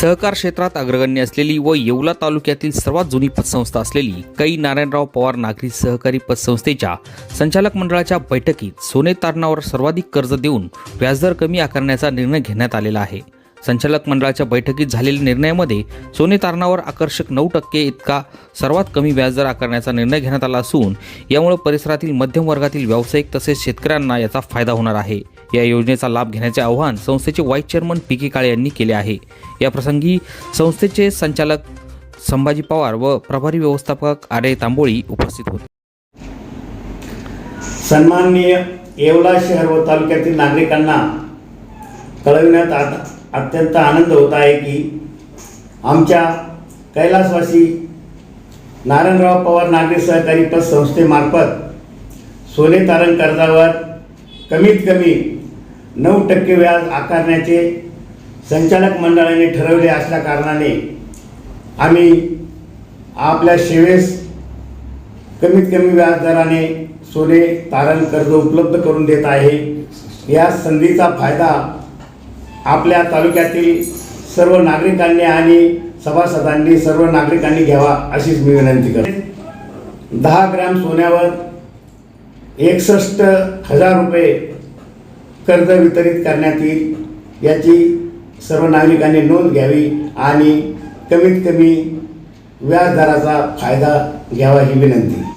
सहकार क्षेत्रात अग्रगण्य असलेली व येवला तालुक्यातील सर्वात जुनी पतसंस्था असलेली कै नारायणराव पवार नागरी सहकारी पतसंस्थेच्या संचालक मंडळाच्या बैठकीत सोने तारणावर सर्वाधिक कर्ज देऊन व्याजदर कमी आकारण्याचा निर्णय घेण्यात आलेला आहे. संचालक मंडळाच्या बैठकीत झालेल्या निर्णयामध्ये सोने तारणावर आकर्षक नऊ टक्के इतका सर्वात कमी व्याजदर आकारण्याचा निर्णय घेण्यात आला असून यामुळे परिसरातील मध्यम वर्गातील व्यावसायिक तसेच शेतकऱ्यांना याचा फायदा होणार आहे. या योजनेचा लाभ घेण्याचे आवाहन संस्थेचे vice chairman P K Kale यांनी केले आहे. या प्रसंगी संस्थेचे संचालक संभाजी पवार व प्रभारी व्यवस्थापक आर ए तांबोळी उपस्थित होते. सन्माननीय येवला शहर व तालुक्यातील नागरिकांना कळविण्यात आत अत्यंत आनंद होत आहे की आमच्या कैलासवासी नारायणराव पवार नागरी सहकारी पतसंस्थेमार्फत सोने तारण कर्जावर कमीत कमी नऊ टक्के व्याज आकारण्याचे संचालक मंडळाने ठरवले असल्या कारणाने आम्ही आपल्या सेवेस कमीत कमी व्याजदराने सोने तारण कर्ज उपलब्ध करून देत आहे. या संधीचा फायदा आपल्या तालुक्यातील सर्व नागरिकांनी आणि सभासदांनी सर्व नागरिकांनी घ्यावा अशीच मी विनंती करते. दहा ग्रॅम सोन्यावर एकसष्ट हजार रुपये कर्ज वितरित करण्यात येईल याची सर्व नागरिकांनी नोंद घ्यावी आणि कमीत कमी व्याजदराचा फायदा घ्यावा ही विनंती.